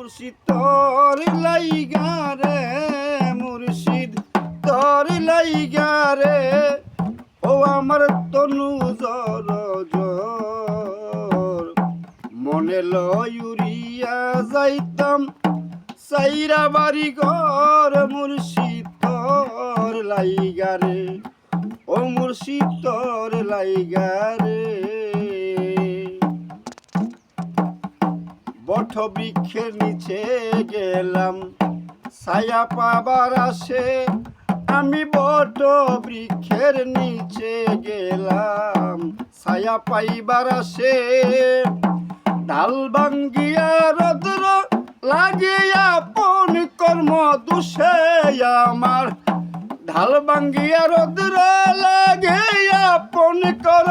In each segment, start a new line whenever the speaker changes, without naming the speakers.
মুর্শিদ, তোর লাইগা রে মুর্শিদ, তোর লাইগা রে। ও আমার তনু জর জর। মনে লয়ুরিয়া যাইতাম, সাইরা বাড়ি ঘর মুর্শিদ, তোর লাইগা রে। ও মুর্শিদ, তোর লাইগা রে। বট বৃক্ষের নিচে গেলাম। ছায়া পাবার আসে, আমি বট বৃক্ষের নিচে গেলাম। ছায়া পাইবার আসে, ডাল ভাঙ্গিয়া রদ্র লাগিয়া পন কর্ম দুষে আমার। ঢাল ভাঙ্গিয়া রদ্র লাগিয়া পন কর্ম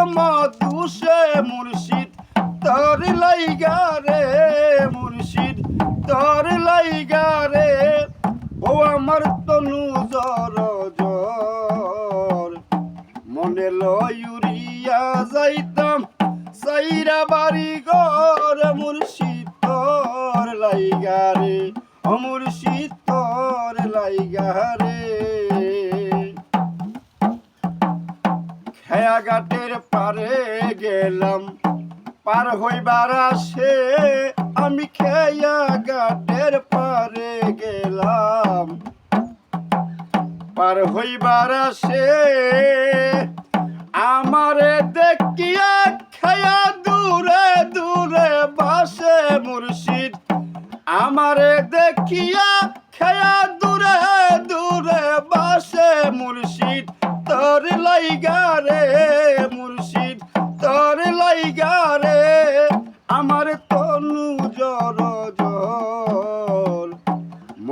লাইগা রে। ও আমার তনু জর জর মনে লয়ুরিয়া যাইতাম, সাইরা বাড়ি ঘর মুর্শিদ তোর লাইগা রে। ও মুর্শিদ তোর লাইগা রে। খেয়াঘাটের পারে গেলাম, পার হইবার আসে আমি খেয়া গাটের পারে গেলাম। পার হইবার আসে আমারে দেখিয়া খেয়া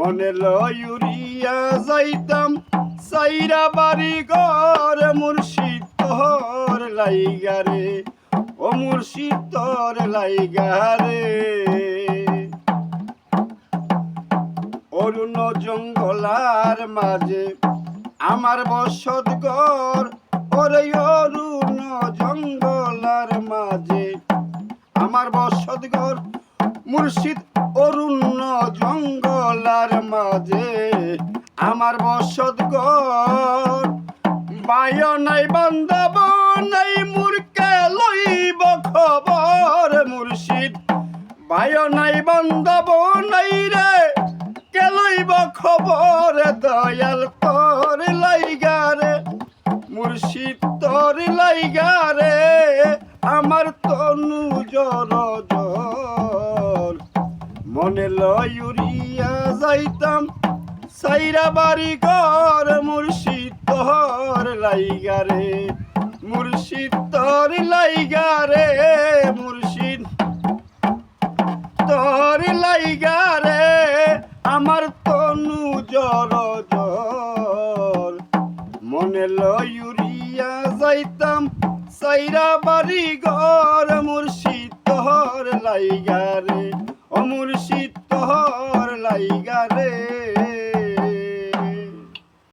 মনে লয়ুরিয়া যাইতাম, সাইরা বাড়ি ঘর মুর্শিদ তোর লাইগা রে, ও মুর্শিদ তোর লাইগা রে। অরুণ জঙ্গলার মাঝে আমার বসত ঘর, ওরে অরুণ জঙ্গলার মাঝে আমার বসত ঘর, মুর্শিদ অরুণ জঙ্গলার মাঝে আমার বসত ঘর। বায় নাই বান্ধব নাই মুরকে লইব খবর মুর্শিদ। বায় নাই বান্ধব নাই রে, কে লইব খবর? দয়াল তোর লাইগা রে, মুর্শিদ তোর লাইগা মনে লয়ুরিয়া যাইতাম। সাইরা বাড়ি ঘর, মুর্শিদ তোর লাইগা রে। মুর্শিদ তোর লাইগা রে, মুর্শিদ তোর লাইগা রে। আমার তনু জর জর। মনে লয়ুরিয়া যাইতাম। সাইরা বাড়ি ঘর, মুর্শিদ তোর লাইগা রে। ও মুর্শিদ জায়গা রে